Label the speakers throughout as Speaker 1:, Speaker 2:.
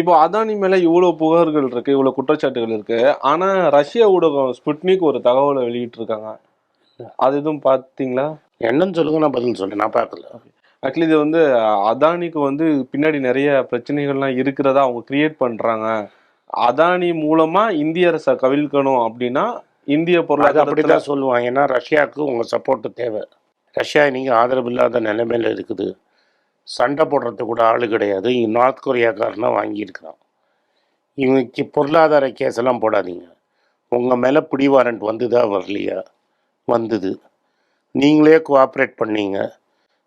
Speaker 1: இப்போ அதானி மேல இவ்வளவு புகார்கள் இருக்கு இவ்வளவு குற்றச்சாட்டுகள் இருக்கு. ஆனா ரஷ்ய ஊடகம் ஸ்புட்னிக் ஒரு தகவலை வெளியிட்டு இருக்காங்க அது எதுவும் பாத்தீங்களா
Speaker 2: என்னன்னு சொல்லுங்க நான் பதில் சொல்றேன். நான் பார்க்கல.
Speaker 1: ஆக்சுவலி இது வந்து அதானிக்கு வந்து பின்னாடி நிறைய பிரச்சனைகள்லாம் இருக்கிறதா அவங்க கிரியேட் பண்றாங்க. அதானி மூலமா இந்திய அரசை கவிழ்க்கணும் அப்படின்னா இந்திய
Speaker 2: அது
Speaker 1: பொருளாதாரத்துல
Speaker 2: அப்படிதான் சொல்லுவாங்க. ஏன்னா ரஷ்யாவுக்கு உங்க சப்போர்ட் தேவை. ரஷ்யா இன்னைக்கு ஆதரவு இல்லாத நிலைமையில இருக்குது. சண்டை போடுறதுக்கு கூட ஆள் கிடையாது. நார்த் கொரியாக்காரனை வாங்கியிருக்கிறான். இவங்க பொருளாதார கேஸ் எல்லாம் போடாதீங்க. உங்கள் மேலே பிடி வாரண்ட் வந்துதா வரலையா? வந்தது. நீங்களே கோஆப்ரேட் பண்ணீங்க.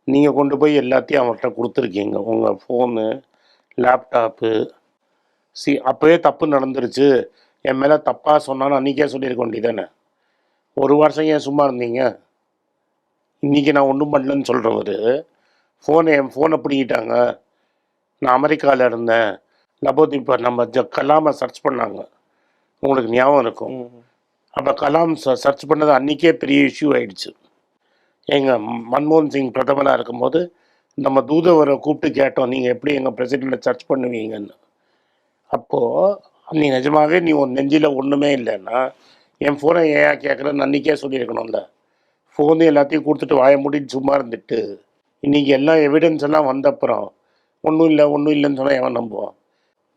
Speaker 2: நீங்கள் கொண்டு போய் எல்லாத்தையும் அவர்கிட்ட கொடுத்துருக்கீங்க. உங்கள் ஃபோனு லேப்டாப்பு சி அப்போவே தப்பு நடந்துருச்சு. என் மேலே தப்பாக சொன்னான்னு அன்றைக்கே சொல்லியிருக்க வேண்டியதானே ஒரு வருஷம் ஏன் சும்மா இருந்தீங்க? இன்றைக்கி நான் ஒன்றும் பண்ணலன்னு சொல்கிறவர் ஃபோனை என் ஃபோனை பிடிக்கிட்டாங்க நான் அமெரிக்காவில் இருந்தேன். லபோதீப் நம்ம ஜ கலாமை சர்ச் பண்ணாங்க. உங்களுக்கு ஞாபகம் இருக்கும். அப்போ கலாம் சர்ச் பண்ணது அன்றைக்கே பெரிய இஷ்யூ ஆயிடுச்சு. எங்கள் மன்மோகன் சிங் பிரதமராக இருக்கும்போது நம்ம தூதுவரை கூப்பிட்டு கேட்டோம் நீங்கள் எப்படி எங்கள் பிரசிடெண்ட்டை சர்ச் பண்ணுவீங்கன்னு? அப்போது நீ நிஜமாவே நீ உன் நெஞ்சில் ஒன்றுமே இல்லைன்னா என் ஃபோனை ஏன் கேட்குறேன்னு அன்றைக்கே சொல்லியிருக்கணும்ல. ஃபோனு எல்லாத்தையும் கொடுத்துட்டு வாய மூடிட்டு சும்மா இருந்துட்டு இன்றைக்கி எல்லா எவிடன்ஸ் எல்லாம் வந்த அப்புறம் ஒன்றும் இல்லை ஒன்றும் இல்லைன்னு சொன்னால் எவன் நம்புவான்?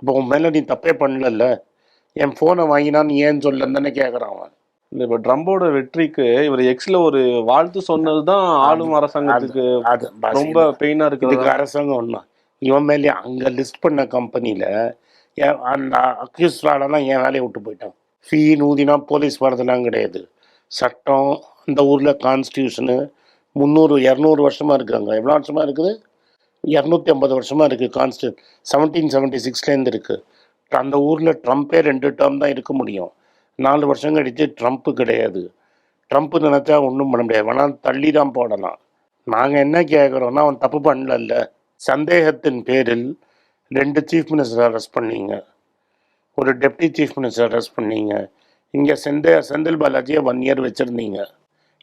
Speaker 2: அப்போ உன் மேலே நீ தப்பே பண்ணலல்ல. என் ஃபோனை வாங்கினான்னு ஏன்னு சொல்லன்னு தானே கேட்குறான் அவன்.
Speaker 1: இந்த இப்ப ட்ரம்போட வெற்றிக்கு இவர் எக்ஸ்ல ஒரு வாழ்த்து சொன்னதுதான் ஆளும் அரசாங்கத்துக்கு
Speaker 2: அது
Speaker 1: ரொம்ப பெயினா
Speaker 2: இதுக்கு
Speaker 1: இருக்கிறது?
Speaker 2: அரசாங்கம் ஒன்றா இவன் மேலே அங்கே லிஸ்ட் பண்ண கம்பெனியில் அந்த அக்யூஸ்டாலெல்லாம் என் வேலையை விட்டு போயிட்டான். ஃபீ நூதினா போலீஸ் வரதெல்லாம் கிடையாது. சட்டம் அந்த ஊரில் கான்ஸ்டியூஷனு முந்நூறு இரநூறு வருஷமாக இருக்காங்க எவ்வளோ வருஷமாக இருக்குது? இரநூத்தி ஐம்பது வருஷமாக இருக்குது கான்ஸ்டி செவன்டீன் செவன்ட்டி சிக்ஸ்லேருந்து இருக்குது அந்த ஊரில் ட்ரம்ப்பே ரெண்டு டேர்ம் தான் இருக்க முடியும். நாலு வருஷம் கழித்து ட்ரம்ப்பு கிடையாது. ட்ரம்ப்பு நினச்சா ஒன்றும் பண்ண முடியாது. வேணால் தள்ளி தான் போடலாம். நாங்கள் என்ன கேட்குறோன்னா அவன் தப்பு பண்ணலல்ல. சந்தேகத்தின் பேரில் ரெண்டு சீஃப் மினிஸ்டர் அரெஸ்ட் பண்ணீங்க. ஒரு டெப்டி சீஃப் மினிஸ்டர் அரெஸ்ட் பண்ணீங்க. இங்கே செந்தே செந்தில் பாலாஜியை ஒன் இயர் வச்சுருந்தீங்க.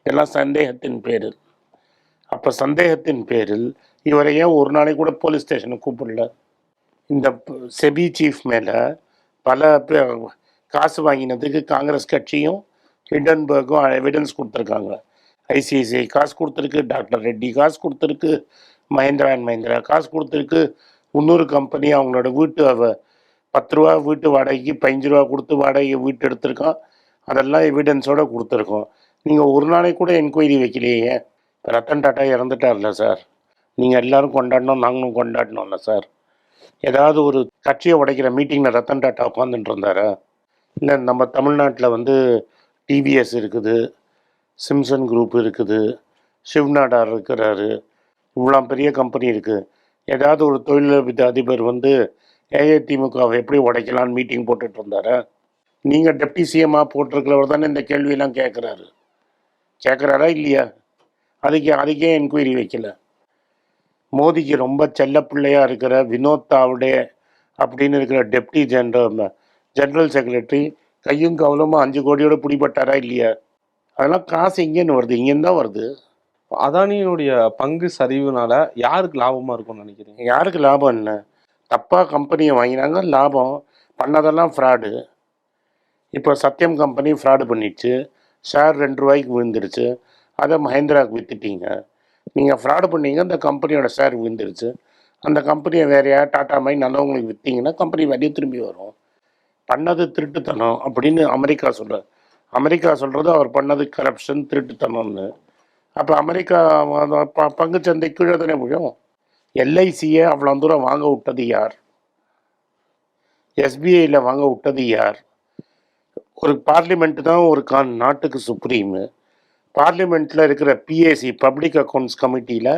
Speaker 2: இதெல்லாம் சந்தேகத்தின் பேரில். அப்போ சந்தேகத்தின் பேரில் இவரை ஏன் ஒரு நாளைக்கு கூட போலீஸ் ஸ்டேஷனுக்கு கூப்பிடல? இந்த செபி சீஃப் மேலே பல பே- காசு வாங்கினதுக்கு காங்கிரஸ் கட்சியும் ஹிண்டன்பர்க்கும் எவிடன்ஸ் கொடுத்துருக்காங்க. ஐசிஐசிஐ காசு கொடுத்துருக்கு டாக்டர் ரெட்டி காசு கொடுத்துருக்கு மஹேந்திரா அண்ட் மஹேந்திரா காசு கொடுத்துருக்கு. இன்னொரு கம்பெனி அவங்களோட வீட்டு அவ பத்து ரூபா வீட்டு வாடகைக்கு பதினஞ்சு ரூபா கொடுத்து வாடகை வீட்டு எடுத்திருக்கான். அதெல்லாம் எவிடன்ஸோட கொடுத்துருக்கோம். நீங்கள் ஒரு நாளைக்கு கூட என்கொயரி வைக்கலையே இப்போ ரத்தன் டாட்டா இறந்துட்டார்ல சார். நீங்கள் எல்லாரும் கொண்டாடணும் நாங்களும் கொண்டாடணும்ல சார். ஏதாவது ஒரு கட்சியை உடைக்கிற மீட்டிங்கில் ரத்தன் டாட்டா உட்காந்துட்டு இருந்தாரா? இல்லை நம்ம தமிழ்நாட்டில் வந்து டிவிஎஸ் இருக்குது சிம்சன் குரூப் இருக்குது சிவ்நாடார் இருக்கிறாரு இவ்வளோ பெரிய கம்பெனி இருக்குது ஏதாவது ஒரு தொழிலதிபர் அதிபர் வந்து ஏஐதிமுகவை எப்படி உடைக்கலான்னு மீட்டிங் போட்டுட்டு இருந்தாரா? நீங்கள் டெப்டி சிஎம்மாக போட்டிருக்கிறவர் தானே இந்த கேள்வியெல்லாம் கேட்குறாரு கேட்குறாரா இல்லையா? அதுக்கு அதுக்கே என்கொயரி வைக்கல. மோடிக்கு ரொம்ப செல்ல பிள்ளையா இருக்கிற வினோத் தாவ்டே அப்படின்னு இருக்கிற டெப்டி ஜெனரல் ஜெனரல் செக்ரட்டரி கையும் கவலமா அஞ்சு கோடியோட பிடிபட்டாரா இல்லையா? அதெல்லாம் காசு எங்கேன்னு வருது இங்கேருந்து தான் வருது.
Speaker 1: அதானியினுடைய பங்கு சரிவுனால யாருக்கு லாபமா இருக்கும்னு நினைக்கிறீங்க?
Speaker 2: யாருக்கு லாபம் என்ன? தப்பாக கம்பெனியை வாங்கினாங்க லாபம். பண்ணதெல்லாம் ஃப்ராடு இப்போ சத்யம் கம்பெனி ஃப்ராடு பண்ணிடுச்சு. ஷேர் ரெண்டு ரூபாய்க்கு விழுந்துருச்சு. அதை மஹேந்திராவுக்கு வித்துட்டீங்க. நீங்கள் ஃப்ராடு பண்ணீங்க அந்த கம்பெனியோட ஷேர் விழுந்துருச்சு. அந்த கம்பெனியை வேறையா டாட்டா மாதிரி நல்லவங்களுக்கு விற்றீங்கன்னா கம்பெனி வெளியே திரும்பி வரும். பண்ணது திருட்டுத்தனம் அப்படின்னு அமெரிக்கா சொல்ற அமெரிக்கா சொல்கிறது அவர் பண்ணது கரப்ஷன் திருட்டுத்தனம்னு. அப்போ அமெரிக்கா பங்கு சந்தை கீழே தானே விழும். எல்ஐசியை அவ்வளோ தூரம் வாங்க விட்டது யார்? எஸ்பிஐயில் வாங்க விட்டது யார்? ஒரு பார்லிமெண்ட் தான் ஒரு கா நாட்டுக்கு சுப்ரீமு பார்லிமெண்ட்டில் இருக்கிற பிஏசி பப்ளிக் அக்கௌண்ட்ஸ் கமிட்டியில்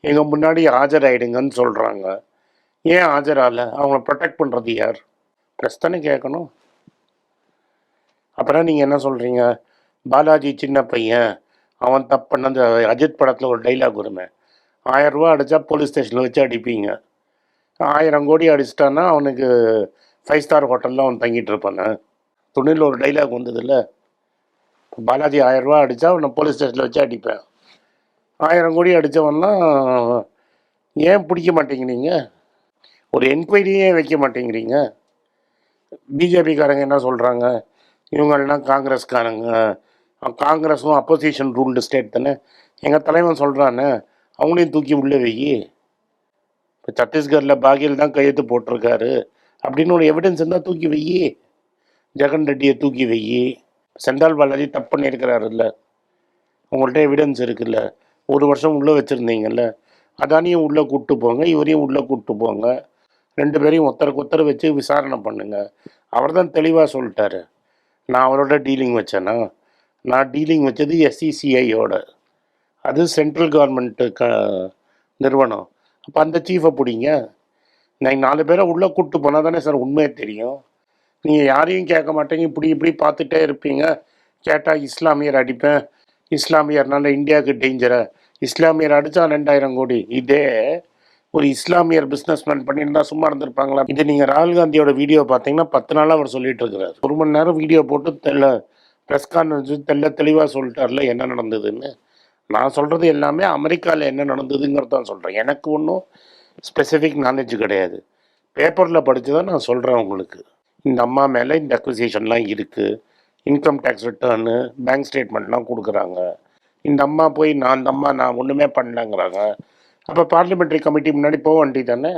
Speaker 2: எங்கள் முன்னாடி ஆஜராயிடுங்கன்னு சொல்கிறாங்க ஏன் ஆஜரால? அவங்கள ப்ரொடெக்ட் பண்ணுறது யார்? ப்ரெஸ் தானே கேட்கணும் அப்புறம் நீங்கள் என்ன சொல்கிறீங்க பாலாஜி சின்ன பையன் அவன் தப்பு அந்த அஜித் படத்தில் ஒரு டைலாக் வருமே. ஆயிரம் ரூபா அடித்தா போலீஸ் ஸ்டேஷனில் வச்சு அடிப்பீங்க. ஆயிரம் கோடி அடிச்சிட்டான்னா அவனுக்கு ஃபைவ் ஸ்டார் ஹோட்டலில் அவன் தங்கிட்டு இருப்பானே. துணியில் ஒரு டைலாக் வந்ததில்லை. பாலாஜி ஆயிரம் ரூபா அடித்தா அவனை போலீஸ் ஸ்டேஷனில் வச்சு அடிப்பேன். ஆயிரம் கோடி அடித்தவன்னா ஏன் பிடிக்க மாட்டேங்கிறீங்க? ஒரு என்கொயரியே வைக்க மாட்டேங்கிறீங்க. பிஜேபிக்காரங்க என்ன சொல்கிறாங்க இவங்கெல்லாம் காங்கிரஸ்காரங்க. காங்கிரஸும் அப்போசிஷன் ரூல்டு ஸ்டேட் தானே. எங்கள் தலைவன் சொல்கிறானே அவங்களையும் தூக்கி உள்ளே வை. இப்போ சத்தீஸ்கரில் பாகில் தான் கையெழுத்து போட்டிருக்காரு. அப்படின்னு ஒரு எவிடன்ஸ் இருந்தால் தூக்கி வை. ஜெகன் ரெட்டியை தூக்கி வை. செந்தால் பாலாஜி தப்பு பண்ணியிருக்கிறாருல்ல. உங்கள்கிட்ட எவிடன்ஸ் இருக்குல்ல. ஒரு வருஷம் உள்ளே வச்சுருந்தீங்கல்ல. அதானியும் உள்ளே கூப்பிட்டு போங்க இவரையும் உள்ளே கூப்பிட்டு போங்க. ரெண்டு பேரையும் ஒத்தருக்கு ஒத்தரை வச்சு விசாரணை பண்ணுங்க. அவர் தான் தெளிவாக சொல்லிட்டாரு. நான் அவரோட டீலிங் வச்சேன்னா நான் டீலிங் வச்சது எஸ்சிசிஐயோட அது சென்ட்ரல் கவர்மெண்ட்டு க நிறுவனம். அப்போ அந்த சீஃபை பிடிங்க. நான் நாலு பேரை உள்ளே கூப்பிட்டு போனால் தானே சார் உண்மையே தெரியும். நீங்கள் யாரையும் கேட்க மாட்டீங்க. இப்படி இப்படி பார்த்துட்டே இருப்பீங்க. கேட்டால் இஸ்லாமியர் அடிப்பேன். இஸ்லாமியர்னால இந்தியாவுக்கு டேஞ்சரை இஸ்லாமியர் அடித்தா ரெண்டாயிரம் கோடி. இதே ஒரு இஸ்லாமியர் பிஸ்னஸ்மேன் பண்ணியிருந்தா சும்மா இருந்திருப்பாங்களா? இது நீங்கள் ராகுல் காந்தியோட வீடியோ பார்த்தீங்கன்னா பத்து நாளாக அவர் சொல்லிட்டு இருக்கிறார். ஒரு மணி நேரம் வீடியோ போட்டு தெல்ல ப்ரெஸ் கான்ஃபரன்ஸ் தெல்ல தெளிவாக சொல்லிட்டார்ல என்ன நடந்ததுன்னு. நான் சொல்கிறது எல்லாமே அமெரிக்காவில் என்ன நடந்ததுங்கிறது தான் சொல்கிறேன் எனக்கு ஒன்றும் ஸ்பெசிஃபிக் நாலேஜ் கிடையாது. பேப்பரில் படித்து தான் நான் சொல்கிறேன் உங்களுக்கு. இந்த அம்மா மேலே இந்த அக்விசிஷன்லாம் இருக்குது இன்கம் டேக்ஸ் ரிட்டர்னு பேங்க் ஸ்டேட்மெண்ட்லாம் கொடுக்குறாங்க. இந்த அம்மா போய் நான் அந்த அம்மா நான் ஒன்றுமே பண்ணலங்கிறாங்க. அப்போ பார்லிமெண்ட்ரி கமிட்டி முன்னாடி போக வேண்டியது தானே?